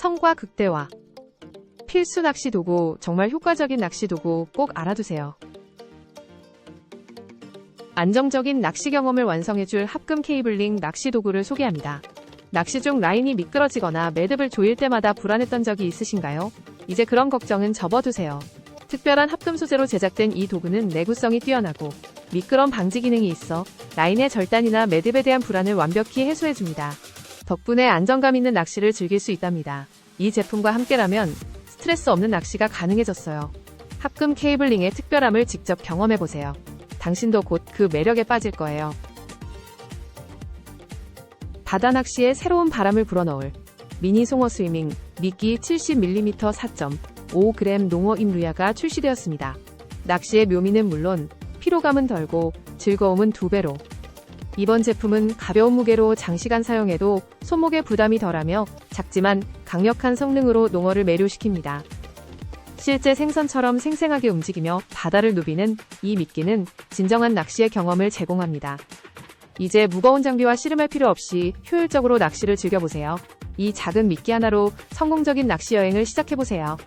성과 극대화. 필수 낚시 도구, 정말 효과적인 낚시 도구 꼭 알아두세요. 안정적인 낚시 경험을 완성해줄 합금 케이블링 낚시 도구를 소개합니다. 낚시 중 라인이 미끄러지거나 매듭을 조일 때마다 불안했던 적이 있으신가요? 이제 그런 걱정은 접어두세요. 특별한 합금 소재로 제작된 이 도구는 내구성이 뛰어나고 미끄럼 방지 기능이 있어 라인의 절단이나 매듭에 대한 불안을 완벽히 해소해줍니다. 덕분에 안정감 있는 낚시를 즐길 수 있답니다. 이 제품과 함께라면 스트레스 없는 낚시가 가능해졌어요. 합금 케이블링의 특별함을 직접 경험해보세요. 당신도 곧 그 매력에 빠질 거예요. 바다 낚시에 새로운 바람을 불어넣을 미니 송어 스위밍 미끼 70mm 4.5g 농어 임루야가 출시되었습니다. 낚시의 묘미는 물론 피로감은 덜고 즐거움은 두 배로. 이번 제품은 가벼운 무게로 장시간 사용해도 손목에 부담이 덜하며 작지만 강력한 성능으로 농어를 매료시킵니다. 실제 생선처럼 생생하게 움직이며 바다를 누비는 이 미끼는 진정한 낚시의 경험을 제공합니다. 이제 무거운 장비와 씨름할 필요 없이 효율적으로 낚시를 즐겨보세요. 이 작은 미끼 하나로 성공적인 낚시 여행을 시작해보세요.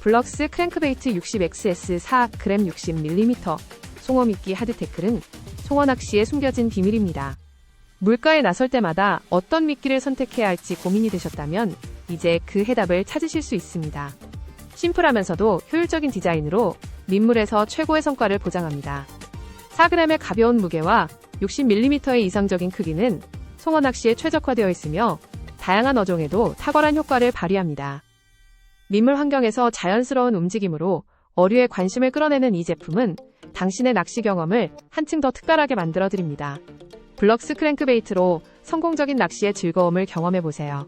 블럭스 크랭크베이트 60XS 4g 60mm 송어 미끼 하드테클은 송어 낚시에 숨겨진 비밀입니다. 물가에 나설 때마다 어떤 미끼를 선택해야 할지 고민이 되셨다면 이제 그 해답을 찾으실 수 있습니다. 심플하면서도 효율적인 디자인으로 민물에서 최고의 성과를 보장합니다. 4g의 가벼운 무게와 60mm의 이상적인 크기는 송어 낚시에 최적화되어 있으며 다양한 어종에도 탁월한 효과를 발휘합니다. 민물 환경에서 자연스러운 움직임으로 어류의 관심을 끌어내는 이 제품은 당신의 낚시 경험을 한층 더 특별하게 만들어 드립니다. 블럭스 크랭크베이트로 성공적인 낚시의 즐거움을 경험해 보세요.